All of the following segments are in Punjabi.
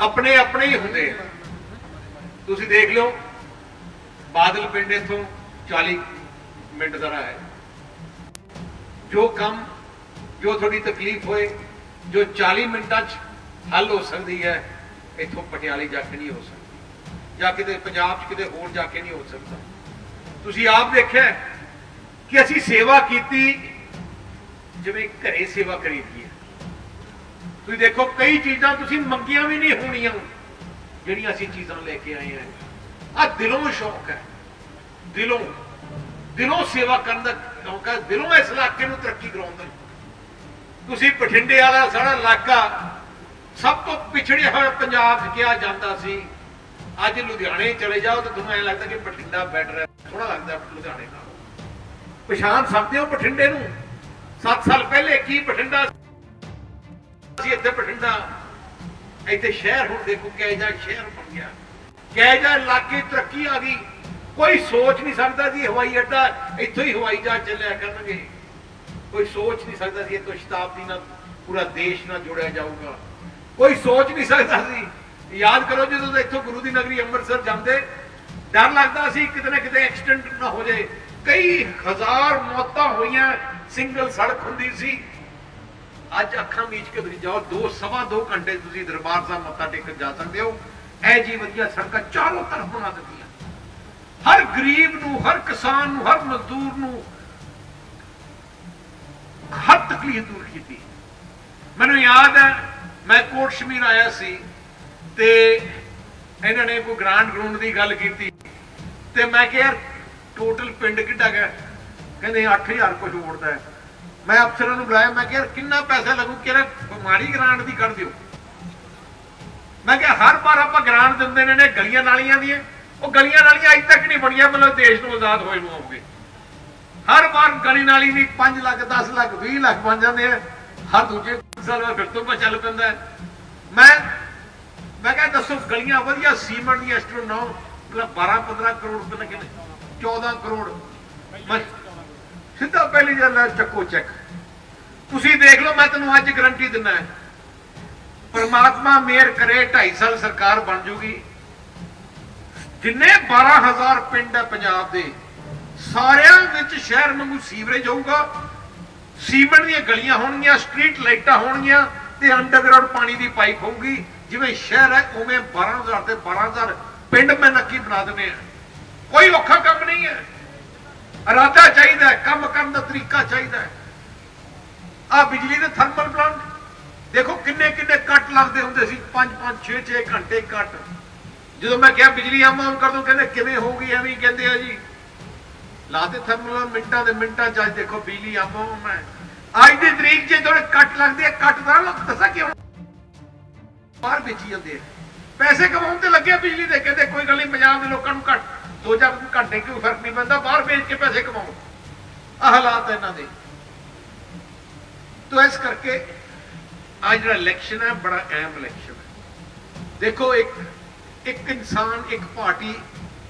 ਆਪਣੇ ਆਪਣੇ ਹੀ ਹੁੰਦੇ ਆ। ਤੁਸੀਂ ਦੇਖ ਲਿਓ, ਬਾਦਲ ਪਿੰਡ ਇਥੋਂ 40 ਮਿੰਟ ਦਾ ਰਾਹ ਹੈ। ਜੋ ਕੰਮ, ਜੋ ਤੁਹਾਡੀ ਤਕਲੀਫ ਹੋਏ, ਜੋ 40 ਮਿੰਟਾਂ 'ਚ ਹੱਲ ਹੋ ਸਕਦੀ ਹੈ, ਇਥੋਂ ਪਟਿਆਲੇ ਜਾ ਕੇ ਨਹੀਂ ਹੋ ਸਕਦੀ। ਜਾਂ ਕਿਤੇ ਪੰਜਾਬ 'ਚ ਕਿਤੇ ਹੋਰ ਜਾ ਕੇ ਨਹੀਂ ਹੋ ਸਕਦਾ। ਤੁਸੀਂ ਆਪ ਦੇਖਿਆ ਕਿ ਅਸੀਂ ਸੇਵਾ ਕੀਤੀ, ਜਿਵੇਂ ਘਰੇ ਸੇਵਾ ਕਰੀਦੀ ਹੈ। ਤੁਸੀਂ ਦੇਖੋ, ਕਈ ਚੀਜ਼ਾਂ ਤੁਸੀਂ ਮੰਗੀਆਂ ਵੀ ਨਹੀਂ ਹੋਣੀਆਂ, ਜਿਹੜੀਆਂ ਅਸੀਂ ਚੀਜ਼ਾਂ ਲੈ ਕੇ ਆਏ ਹਾਂ ਆ ਦਿਲੋਂ ਸ਼ੌਕ ਹੈ। ਦਿਲੋਂ ਦਿਲੋਂ ਸੇਵਾ ਕਰਨ ਦਾ ਸ਼ੌਕ ਹੈ। ਦਿਲੋਂ ਇਸ ਇਲਾਕੇ ਨੂੰ ਤਰੱਕੀ ਕਰਾਉਣ ਦਾ। ਤੁਸੀਂ ਬਠਿੰਡੇ ਵਾਲਾ ਸਾਰਾ ਇਲਾਕਾ ਸਭ ਤੋਂ ਪਿਛੜਿਆ ਹੋਇਆ ਪੰਜਾਬ 'ਚ ਕਿਹਾ ਜਾਂਦਾ ਸੀ, ਅੱਜ ਲੁਧਿਆਣੇ ਚਲੇ ਜਾਓ ਤਾਂ ਤੁਹਾਨੂੰ ਐਂ ਲੱਗਦਾ ਕਿ ਬਠਿੰਡਾ ਬੈਟਰ ਹੈ। ਥੋੜਾ ਲੱਗਦਾ ਲੁਧਿਆਣੇ ਨਾਲ। ਪਛਾਣ ਸਕਦੇ ਹੋ ਬਠਿੰਡੇ ਨੂੰ? 7 ਸਾਲ ਪਹਿਲੇ ਕੀ ਬਠਿੰਡਾ ਸੀ ਇੱਥੇ ਬਠਿੰਡਾ, ਇੱਥੇ ਸ਼ਹਿਰ ਹੁਣ ਦੇਖੋ ਕਿਹੋ ਸ਼ਹਿਰ ਬਣ ਗਿਆ। ਕਿਹੋ ਇਲਾਕੇ ਤਰੱਕੀ ਆ ਗਈ। ਕੋਈ ਸੋਚ ਨਹੀਂ ਸਕਦਾ ਸੀ ਹਵਾਈ ਅੱਡਾ ਇੱਥੋਂ ਹੀ ਹਵਾਈ ਜਹਾਜ਼ ਚੱਲਿਆ ਕਰਨਗੇ। ਕੋਈ ਸੋਚ ਨਹੀਂ ਸਕਦਾ ਸੀ ਇੱਥੋਂ ਸ਼ਤਾਬਦੀ ਨਾਲ ਪੂਰਾ ਦੇਸ਼ ਨਾਲ ਜੁੜਿਆ ਜਾਊਗਾ। ਕੋਈ ਸੋਚ ਨਹੀਂ ਸਕਦਾ ਸੀ ਯਾਦ ਕਰੋ ਜਦੋਂ ਇੱਥੋਂ ਗੁਰੂ ਦੀ ਨਗਰੀ ਅੰਮ੍ਰਿਤਸਰ ਜਾਂਦੇ, ਡਰ ਲੱਗਦਾ ਸੀ ਕਿਤੇ ਨਾ ਕਿਤੇ ਐਕਸੀਡੈਂਟ ਨਾ ਹੋ ਜਾਏ। ਕਈ ਹਜ਼ਾਰ ਮੌਤਾਂ ਹੋਈਆਂ, ਸਿੰਗਲ ਸੜਕ ਹੁੰਦੀ ਸੀ। ਅੱਜ ਅੱਖਾਂ ਮੀਚ ਕੇ ਤੁਸੀਂ ਜਾਓ, ਦੋ, ਸਵਾ ਦੋ ਘੰਟੇ ਤੁਸੀਂ ਦਰਬਾਰ ਸਾਹਿਬ ਮੱਥਾ ਟੇਕਣ ਜਾ ਸਕਦੇ ਹੋ। ਐ ਜੀ ਵਧੀਆ ਸੜਕਾਂ ਚਾਰੋਂ ਤਰਫ ਬਣਾ ਦਿੱਤੀਆਂ ਹਰ ਗਰੀਬ ਨੂੰ, ਹਰ ਕਿਸਾਨ ਨੂੰ, ਹਰ ਮਜ਼ਦੂਰ ਨੂੰ ਹਰ ਤਕਲੀਫ ਦੂਰ ਕੀਤੀ। ਮੈਨੂੰ ਯਾਦ ਹੈ, ਮੈਂ ਕੋਟ ਸ਼ਮੀਰ ਆਇਆ ਸੀ ਤੇ ਇਹਨਾਂ ਨੇ ਕੋਈ ਗ੍ਰਾਂਟ ਗਰਾਊਂਡ ਦੀ ਗੱਲ ਕੀਤੀ। ਤੇ ਮੈਂ ਕਿਹਾ, ਯਾਰ ਟੋਟਲ ਪਿੰਡ ਕਿੱਡਾ ਗਿਆ ਕਹਿੰਦੇ 8000 ਕੁਝ ਵੋਟਦਾ ਹੈ। ਮੈਂ ਅਫਸਰਾਂ ਨੂੰ ਬੁਲਾਇਆ, ਮੈਂ ਕਿਹਾ, ਕਿੰਨਾ ਪੈਸਾ ਲੱਗੂ? ਕਿਹੜਾ ਬਿਮਾਰੀ ਗ੍ਰਾਂਟ ਦੀ ਕੱਢ ਦਿਓ। ਮੈਂ ਕਿਹਾ, ਹਰ ਵਾਰ ਆਪਾਂ ਗ੍ਰਾਂਟ ਦਿੰਦੇ ਨੇ ਨੇ ਗਲੀਆਂ ਨਾਲੀਆਂ ਦੀਆਂ। ਉਹ ਗਲੀਆਂ ਨਾਲੀਆਂ ਅਜੇ ਤੱਕ ਨਹੀਂ ਬਣੀਆਂ, ਮਤਲਬ ਦੇਸ਼ ਨੂੰ ਆਜ਼ਾਦ ਹੋਏ ਨੂੰ ਆਉਗੇ ਹਰ ਵਾਰ ਗਲੀ ਨਾਲੀ ਦੀ 5 ਲੱਖ 10 ਲੱਖ 20 ਲੱਖ ਬਣ ਜਾਂਦੇ ਆ। ਹਰ ਦੂਜੇ ਸਾਲ ਬਾਅਦ ਫਿਰ ਤੋਂ ਚੱਲ ਪੈਂਦਾ ਮੈਂ ਮੈਂ ਕਿਹਾ, ਦੱਸੋ, ਗਲੀਆਂ ਵਧੀਆ, ਸੀਮੈਂਟ ਦੀਆਂ ਸਟਰ ਨਾ 12 15 ਕਰੋੜ ਰੁਪਏ ਲੱਗੇ ਨੇ। 14 ਕਰੋੜ। ਮੈਂ ਸਿੱਧਾ ਪਹਿਲੀ ਗੱਲ ਹੈ, ਚੱਕੋ ਚੱਕ ਤੁਸੀਂ ਦੇਖ ਲਓ, ਮੈਂ ਤੈਨੂੰ ਅੱਜ ਗਰੰਟੀ ਦਿੰਦਾ ਹੈ। ਪਰਮਾਤਮਾ ਮੇਰ ਕਰੇ 2.5 ਸਾਲ ਸਰਕਾਰ ਬਣ ਜੂਗੀ। ਜਿੰਨੇ 12000 ਪਿੰਡ ਹੈ ਪੰਜਾਬ ਦੇ, ਸਾਰਿਆਂ ਵਿੱਚ ਸ਼ਹਿਰ ਵਾਂਗੂ ਸੀਵਰੇਜ ਹੋਊਗਾ। ਸੀਮੈਂਟ ਦੀਆਂ ਗਲੀਆਂ ਹੋਣਗੀਆਂ, ਸਟਰੀਟ ਲਾਈਟਾਂ ਹੋਣਗੀਆਂ ਤੇ ਅੰਡਰਗਰਾਉਂਡ ਪਾਣੀ ਦੀ ਪਾਈਪ ਹੋਊਗੀ। ਜਿਵੇਂ ਸ਼ਹਿਰ ਹੈ, ਉਵੇਂ 12000 ਤੇ 12000 ਪਿੰਡ ਮੈਂ ਨੱਕੀ ਬਣਾ ਦਿੰਦੇ ਆ ਕੋਈ ਔਖਾ ਕੰਮ ਨਹੀਂ ਹੈ। ਇਰਾਦਾ ਚਾਹੀਦਾ ਕੰਮ ਕਰਨ ਦਾ ਤਰੀਕਾ ਚਾਹੀਦਾ ਹੈ। ਆ ਬਿਜਲੀ ਦੇ ਥਰਮਲ ਪਲਾਂਟ। ਦੇਖੋ ਕਿੰਨੇ ਕਿੰਨੇ ਕੱਟ ਲੱਗਦੇ ਹੁੰਦੇ ਸੀ। 5 5 6 6 ਘੰਟੇ ਕੱਟ। ਜਦੋਂ ਮੈਂ ਕਿਹਾ ਬਿਜਲੀ ਆਮ ਆਨ ਕਰ ਦੋ, ਕਹਿੰਦੇ ਕਿਵੇਂ ਹੋਊਗੀ ਐਵੇਂ ਕਹਿੰਦੇ ਆ ਜੀ। ਲਾਤੇ ਥਰਮਲ ਮਿੰਟਾਂ ਦੇ ਮਿੰਟਾਂ ਚ ਅੱਜ ਦੇਖੋ ਬਿਜਲੀ ਆਮ ਆਨ ਹੈ। ਅੱਜ ਦੀ ਤਰੀਕ 'ਚ ਥੋੜੇ ਕੱਟ ਲੱਗਦੇ ਆ, ਕੱਟ ਦਾ ਲੋਕ ਦੱਸਾਂ ਕਿਉਂ? ਬਾਹਰ ਵੇਚੀ ਜਾਂਦੇ ਪੈਸੇ ਕਮਾਉਣ ਤੇ ਲੱਗੇ ਬਿਜਲੀ ਦੇ, ਕਹਿੰਦੇ ਕੋਈ ਗੱਲ ਨਹੀਂ ਪੰਜਾਬ ਦੇ ਲੋਕਾਂ ਨੂੰ ਘੱਟ, ਦੋ ਚਾਰ ਘੰਟੇ ਕੋਈ ਫ਼ਰਕ ਨਹੀਂ ਪੈਂਦਾ, ਬਾਹਰ ਵੇਚ ਕੇ ਪੈਸੇ ਕਮਾਓ। ਆ ਹਾਲਾਤ ਇਹਨਾਂ ਦੇ। ਤੋ ਇਸ ਕਰਕੇ ਅੱਜ ਜਿਹੜਾ ਇਲੈਕਸ਼ਨ ਹੈ ਬੜਾ ਅਹਿਮ ਇਲੈਕਸ਼ਨ ਹੈ ਦੇਖੋ ਇੱਕ ਇੱਕ ਇਨਸਾਨ ਇੱਕ ਪਾਰਟੀ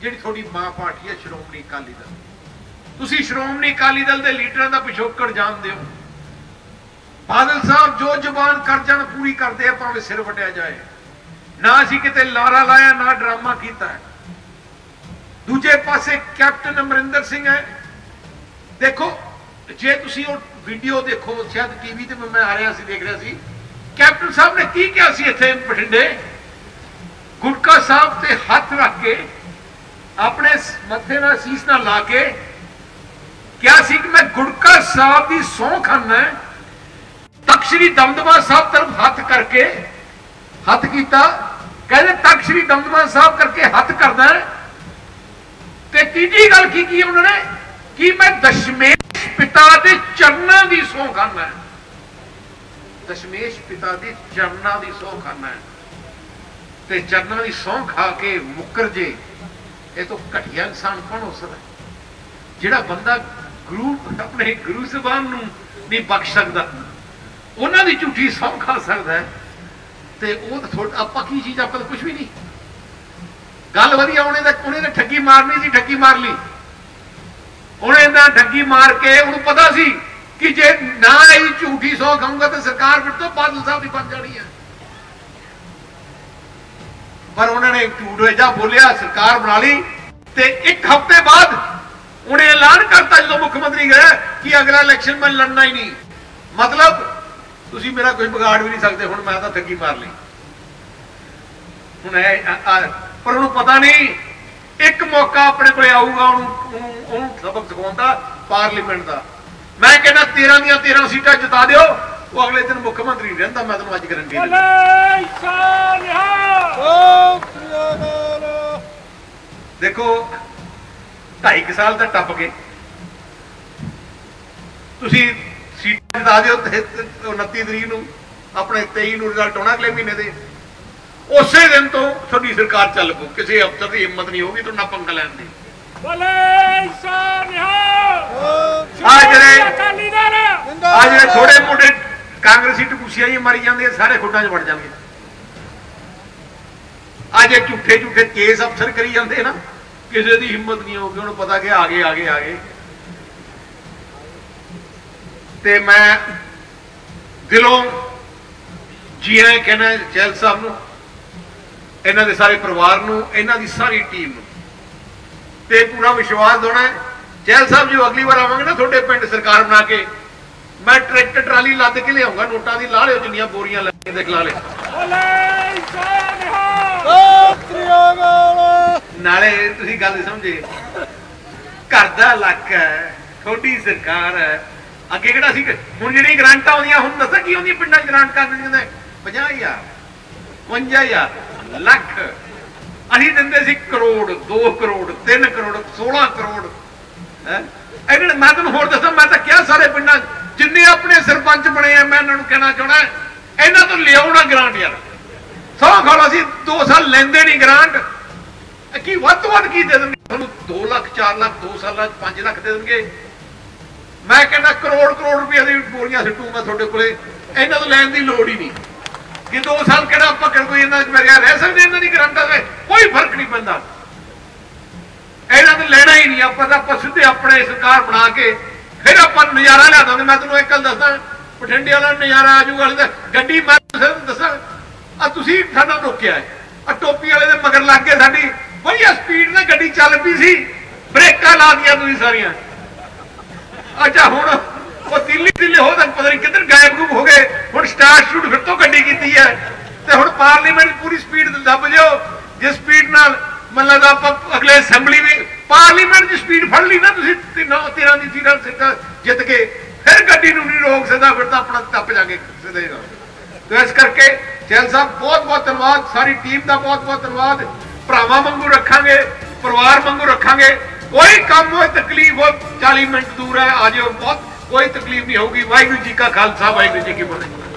ਜਿਹੜੀ ਤੁਹਾਡੀ ਮਾਂ ਪਾਰਟੀ ਹੈ ਸ਼੍ਰੋਮਣੀ ਅਕਾਲੀ ਦਲ ਤੁਸੀਂ ਸ਼੍ਰੋਮਣੀ ਅਕਾਲੀ ਦਲ ਦੇ ਲੀਡਰਾਂ ਦਾ ਪਿਛੋਕੜ ਜਾਣਦੇ ਹੋ ਬਾਦਲ ਸਾਹਿਬ ਜੋ ਜ਼ੁਬਾਨ ਕਰ ਜਾਣ ਪੂਰੀ ਕਰਦੇ ਆ ਭਾਵੇਂ ਸਿਰ ਵਟਿਆ ਜਾਏ ਨਾ ਅਸੀਂ ਕਿਤੇ ਲਾਰਾ ਲਾਇਆ ਨਾ ਡਰਾਮਾ ਕੀਤਾ ਦੂਜੇ ਪਾਸੇ ਕੈਪਟਨ ਅਮਰਿੰਦਰ ਸਿੰਘ ਹੈ ਦੇਖੋ ਜੇ ਤੁਸੀਂ ਉਹ ਵੀਡੀਓ ਦੇਖੋ, ਸ਼ਾਇਦ ਟੀਵੀ ਤੇ ਮੈਂ ਆ ਰਿਹਾ ਸੀ, ਦੇਖ ਰਿਹਾ ਸੀ। ਕੈਪਟਨ ਸਾਹਿਬ ਨੇ ਕੀ ਕਿਹਾ ਸੀ ਇੱਥੇ ਬਠਿੰਡੇ? ਗੁਟਕਾ ਸਾਹਿਬ ਤੇ ਹੱਥ ਰੱਖ ਕੇ, ਆਪਣੇ ਮੱਥੇ ਨਾਲ ਸੀਸ ਨਾਲ ਲਾ ਕੇ ਕਿਹਾ ਸੀ ਕਿ ਮੈਂ ਗੁਟਕਾ ਸਾਹਿਬ ਦੀ ਸੌਂ ਖਾਨਾ ਤਖਤ ਸ੍ਰੀ ਦਮਦਮਾ ਸਾਹਿਬ ਤਰਫ ਹੱਥ ਕਰਕੇ, ਹੱਥ ਕੀਤਾ। ਕਹਿੰਦੇ ਤਖਤ ਸ੍ਰੀ ਦਮਦਮਾ ਸਾਹਿਬ ਕਰਕੇ ਹੱਥ ਕਰਦਾ ਤੇ ਤੀਜੀ ਗੱਲ ਕੀ ਕੀ ਉਹਨਾਂ ਨੇ? ਕਿ ਮੈਂ ਦਸ਼ਮੇਸ਼ ਪਿਤਾ ਦੇ ਚਰਨਾਂ ਦੀ ਸੌਂ ਖਾਨਾ ਦਸ਼ਮੇਸ਼ ਪਿਤਾ ਦੇ ਚਰਨਾਂ ਦੀ ਸੌਂ ਖਾਨਾ ਤੇ ਚਰਨਾਂ ਦੀ ਸੌਂ ਖਾ ਕੇ ਮੁੱਕਰ ਜੇ, ਇਹ ਤੋਂ ਘਟੀਆ ਇਨਸਾਨ ਕੌਣ ਹੋ ਸਕਦਾ? ਜਿਹੜਾ ਬੰਦਾ ਗੁਰੂ, ਆਪਣੇ ਗੁਰੂ ਸਾਹਿਬਾਨ ਨੂੰ ਨਹੀਂ ਬਖਸ਼ ਸਕਦਾ, ਉਹਨਾਂ ਦੀ ਝੂਠੀ ਸੌਂ ਖਾ ਸਕਦਾ ਤੇ ਉਹ ਥੋੜਾ ਆਪਾਂ ਕੀ ਚੀਜ਼, ਆਪਾਂ ਕੁਝ ਵੀ ਨਹੀਂ। ਗੱਲ ਵਧੀਆ, ਉਹਨੇ ਤਾਂ ਉਹਨੇ ਤਾਂ ਠੱਗੀ ਮਾਰਨੀ ਸੀ, ਠੱਗੀ ਮਾਰ ਲਈ। ਉਹਨੇ ਤਾਂ ਠੱਗੀ ਮਾਰ ਕੇ ਉਹਨੂੰ ਪਤਾ ਸੀ ਕਿ ਜੇ ਨਾ ਇਹ ਝੂਠੀ ਸੌ ਖਾਊਗਾ ਤਾਂ ਸਰਕਾਰ ਫਿਰ ਤੋਂ ਬਾਦਲ ਸਾਹਿਬ ਦੀ ਬਣ ਜਾਣੀ ਹੈ। ਪਰ ਉਹਨਾਂ ਨੇ ਝੂਠ ਵੇਜਾ ਬੋਲਿਆ, ਸਰਕਾਰ ਬਣਾ ਲਈ ਤੇ ਇੱਕ ਹਫ਼ਤੇ ਬਾਅਦ ਉਹਨੇ ਐਲਾਨ ਕਰਤਾ ਜਦੋਂ ਮੁੱਖ ਮੰਤਰੀ ਗਏ ਕਿ ਅਗਲਾ ਇਲੈਕਸ਼ਨ ਮੈਂ ਲੜਨਾ ਹੀ ਨਹੀਂ। ਮਤਲਬ ਤੁਸੀਂ ਮੇਰਾ ਕੋਈ ਵਿਗਾੜ ਵੀ ਨਹੀਂ ਸਕਦੇ, ਹੁਣ ਮੈਂ ਤਾਂ ਠੱਗੀ ਮਾਰ ਲਈ। ਹੁਣ ਪਰ ਉਹਨੂੰ ਪਤਾ ਨਹੀਂ ਇੱਕ ਮੌਕਾ ਆਪਣੇ ਕੋਲੇ ਆਊਗਾ ਉਹਨੂੰ ਉਹਨੂੰ- ਸਬਕ ਸਿਖਾਉਣ ਦਾ ਪਾਰਲੀਮੈਂਟ ਦਾ। ਮੈਂ ਕਹਿੰਦਾ 13 ਦੀਆਂ 13 ਸੀਟਾਂ ਜਿਤਾ ਦਿਓ ਉਹ ਅਗਲੇ ਦਿਨ ਮੁੱਖ ਮੰਤਰੀ ਰਹਿੰਦਾ ਮੈਂ ਤੁਹਾਨੂੰ ਅੱਜ ਗਰੰਟੀ ਦਿੰਦਾ। ਦੇਖੋ 2.5 ਸਾਲ ਤਾਂ ਟੱਪ ਗਏ। ਤੁਸੀਂ ਸੀਟਾਂ ਜਿਤਾ ਦਿਓ ਤੇ ਤੇ 29 ਤਰੀਕ ਨੂੰ ਆਪਣੇ 23 ਨੂੰ ਰਿਜ਼ਲਟ ਆਉਣਾ ਅਗਲੇ ਮਹੀਨੇ ਦੇ। ਉਸੇ ਦਿਨ ਤੋਂ ਤੁਹਾਡੀ ਸਰਕਾਰ ਚੱਲ ਪਊ। ਕਿਸੇ ਅਫਸਰ ਦੀ ਹਿੰਮਤ ਨਹੀਂ ਹੋਊਗੀ ਤੁਹਾਡਾ ਪੰਗਾ ਲੈਣ ਦੀ। ਬੋਲੇ ਸਾਲਿਆ ਆ ਜਿਹੜੇ ਅਕਾਲੀ ਦਲ! ਆ ਜਿਹੜੇ ਥੋੜੇ ਮੋਟੇ ਕਾਂਗਰਸੀ ਟਕੂਸੀਆਂ ਹੀ ਮਰੀ ਜਾਂਦੇ ਸਾਰੇ ਖੁੱਡਾਂ 'ਚ ਵੜ ਜਾਣਗੇ। ਆ ਜੇ ਝੂਠੇ ਝੂਠੇ ਕੇਸ ਅਫਸਰ ਕਰੀ ਜਾਂਦੇ ਨਾ। ਕਿਸੇ ਦੀ ਹਿੰਮਤ ਨਹੀਂ ਹੋਊਗੀ ਉਹਨੂੰ ਪਤਾ ਕਿ ਆ ਗਏ ਆ ਗਏ ਆ ਗਏ। ਤੇ ਮੈਂ ਦਿਲੋਂ ਜੀ ਆਇਆਂ ਕਹਿਣਾ ਚੈਲ ਸਾਹਿਬ ਨੂੰ ਇਹਨਾਂ ਦੇ ਸਾਰੇ ਪਰਿਵਾਰ ਨੂੰ ਇਹਨਾਂ ਦੀ ਸਾਰੀ ਟੀਮ ਨੂੰ। ਤੇ ਪੂਰਾ ਵਿਸ਼ਵਾਸ ਦੋਣਾ ਚੈਲ ਸਾਹਿਬ ਜੀ ਅਗਲੀ ਵਾਰ ਆਵਾਂਗੇ ਨਾ ਤੁਹਾਡੇ ਪਿੰਡ ਸਰਕਾਰ ਬਣਾ ਕੇ। ਮੈਂ ਟਰੈਕਟਰ ਟਰਾਲੀ ਲੱਦ ਕੇ ਲਿਆਉਂਗਾ ਨੋਟਾਂ ਦੀ ਲਾ ਲਿਓ ਜਿੰਨੀਆਂ ਬੋਰੀਆਂ ਲੱਗੀਆਂ ਦੇਖ ਲਾ ਸਾਲਿਆ ਨਾਲੇ ਤੁਸੀਂ ਗੱਲ ਸਮਝੇ। ਘਰ ਦਾ ਇਲਾਕਾ ਹੈ ਛੋਟੀ ਸਰਕਾਰ ਹੈ। ਅੱਗੇ ਕਿਹੜਾ ਸੀ ਹੁਣ ਜਿਹੜੀ ਗ੍ਰਾਂਟਾਂ ਆਉਂਦੀਆਂ ਹੁਣ ਦੱਸਾਂ ਕੀ ਆਉਂਦੀਆਂ ਪਿੰਡਾਂ 'ਚ ਗ੍ਰਾਂਟ ਕਰ ਦਿੰਦੇ ਨੇ? 50000 55000 ਲੱਖ। ਅਸੀਂ ਦਿੰਦੇ ਸੀ ਕਰੋੜ 2 ਕਰੋੜ 3 ਕਰੋੜ 16 ਕਰੋੜ। ਹੈ? ਇਹਨਾਂ ਨੇ ਮੈਂ ਤੁਹਾਨੂੰ ਹੋਰ ਦੱਸਾਂ, ਮੈਂ ਤਾਂ ਕਿਹਾ ਸਾਰੇ ਪਿੰਡਾਂ ਜਿੰਨੇ ਆਪਣੇ ਸਰਪੰਚ ਬਣੇ ਆ, ਮੈਂ ਇਹਨਾਂ ਨੂੰ ਕਹਿਣਾ ਚਾਹਣਾ ਇਹਨਾਂ ਤੋਂ ਲਿਆਉਣਾ ਗ੍ਰਾਂਟ ਯਾਰ। ਸੌ ਖਾਲਾ ਅਸੀਂ 2 ਸਾਲ ਲੈਂਦੇ ਨਹੀਂ ਗ੍ਰਾਂਟ। ਕੀ ਵੱਧ ਤੋਂ ਵੱਧ ਕੀ ਦੇ ਦੇਣਗੇ? ਤੁਹਾਨੂੰ 2 ਲੱਖ 4 ਲੱਖ 2 ਸਾਲਾਂ ਚ 5 ਲੱਖ ਦੇ ਦੇਣਗੇ। ਮੈਂ ਕਹਿੰਦਾ ਕਰੋੜ ਕਰੋੜ ਰੁਪਏ ਦੀ ਬੋਰੀਆਂ ਸਿੱਟੂ ਮੈਂ ਤੁਹਾਡੇ ਕੋਲੇ। ਇਹਨਾਂ ਤੋਂ ਲੈਣ ਦੀ ਲੋੜ ਹੀ ਨਹੀਂ। ਕਿ 2 ਸਾਲ ਕਿਹੜਾ ਪਕੜ ਕੋਈ ਇਹਨਾਂ ਚ ਮੇਰੇ ਰਹਿ ਸਕਦੇ, ਇਹਨਾਂ ਦੀ ਗਰੰਟਾਂ ਦੇ ਕੋਈ ਫ਼ਰਕ ਨਹੀਂ ਪੈਂਦਾ। ਇਹਨਾਂ ਨੇ ਲੈਣਾ ਹੀ ਨਹੀਂ, ਆਪਾਂ ਤਾਂ ਆਪਾਂ ਸਿੱਧੇ ਆਪਣੇ ਸਰਕਾਰ ਬਣਾ ਕੇ ਫਿਰ ਆਪਾਂ ਨਜ਼ਾਰਾ ਲਿਆ ਦਾਂਗੇ। ਮੈਂ ਤੁਹਾਨੂੰ ਇੱਕ ਗੱਲ ਦੱਸਦਾ, ਬਠਿੰਡੇ ਵਾਲਾ ਨਜ਼ਾਰਾ ਆ ਜਾਊਗਾ ਗੱਡੀ ਮੈਂ ਤੁਹਾਨੂੰ ਦੱਸਾਂ। ਆ ਤੁਸੀਂ ਸਾਡਾ ਰੋਕਿਆ ਹੈ। ਆ ਟੋਪੀ ਵਾਲੇ ਦੇ ਮਗਰ ਲੱਗ ਕੇ ਸਾਡੀ ਵਧੀਆ ਸਪੀਡ ਨਾਲ ਗੱਡੀ ਚੱਲ ਪਈ ਸੀ। ਬ੍ਰੇਕਾਂ ਲਾ ਦੀਆਂ ਤੁਸੀਂ ਸਾਰੀਆਂ। ਅੱਛਾ, ਹੁਣ ਉਹ ਦਿੱਲੀ ਹੋ ਤਾਂ ਪਤਾ ਨਹੀਂ ਕਿੱਧਰ ਗਾਇਬ ਗੁੰਮ ਹੋ ਗਏ। ਹੁਣ ਸਟਾਰਟ ਸ਼ੂਟ ਫਿਰ ਤੋਂ ਗੱਡੀ ਕੀਤੀ ਹੈ। ਤੇ ਹੁਣ ਪਾਰਲੀਮੈਂਟ ਪੂਰੀ ਸਪੀਡ ਦੱਬ ਜਿਓ। ਜਿਸ ਸਪੀਡ ਨਾਲ ਮੈਨੂੰ ਆਪਾਂ ਅਗਲੇ ਅਸੈਂਬਲੀ ਵੀ ਪਾਰਲੀਮੈਂਟ ਦੀ ਸਪੀਡ ਫੜ ਲਈ ਨਾ ਤੁਸੀਂ 13 ਦੀ ਸੀਟਾਂ ਸਿੱਧਾ ਜਿੱਤ ਕੇ, ਫਿਰ ਗੱਡੀ ਨੂੰ ਨਹੀਂ ਰੋਕ ਸਕਦਾ, ਫਿਰ ਤਾਂ ਆਪਣਾ ਟੱਪ ਜਾਗੇ ਸਿੱਧੇ ਨਾਲ। ਤੇ ਇਸ ਕਰਕੇ ਚੈਲ ਸਾਹਿਬ ਬਹੁਤ ਬਹੁਤ ਧੰਨਵਾਦ। ਸਾਰੀ ਟੀਮ ਦਾ ਬਹੁਤ ਬਹੁਤ ਧੰਨਵਾਦ। ਭਰਾਵਾਂ ਵਾਂਗੂ ਰੱਖਾਂਗੇ, ਪਰਿਵਾਰ ਵਾਂਗੂ ਰੱਖਾਂਗੇ। ਕੋਈ ਕੰਮ ਹੋਏ, ਤਕਲੀਫ ਹੋ 40 ਮਿੰਟ ਦੂਰ ਹੈ, ਆ ਜਾਓ। ਬਹੁਤ ਕੋਈ ਤਕਲੀਫ ਨਹੀਂ ਹੋਊਗੀ। ਵਾਹਿਗੁਰੂ ਜੀ ਕਾ ਖਾਲਸਾ ਵਾਹਿਗੁਰੂ ਜੀ ਕੀ ਫਤਿਹ।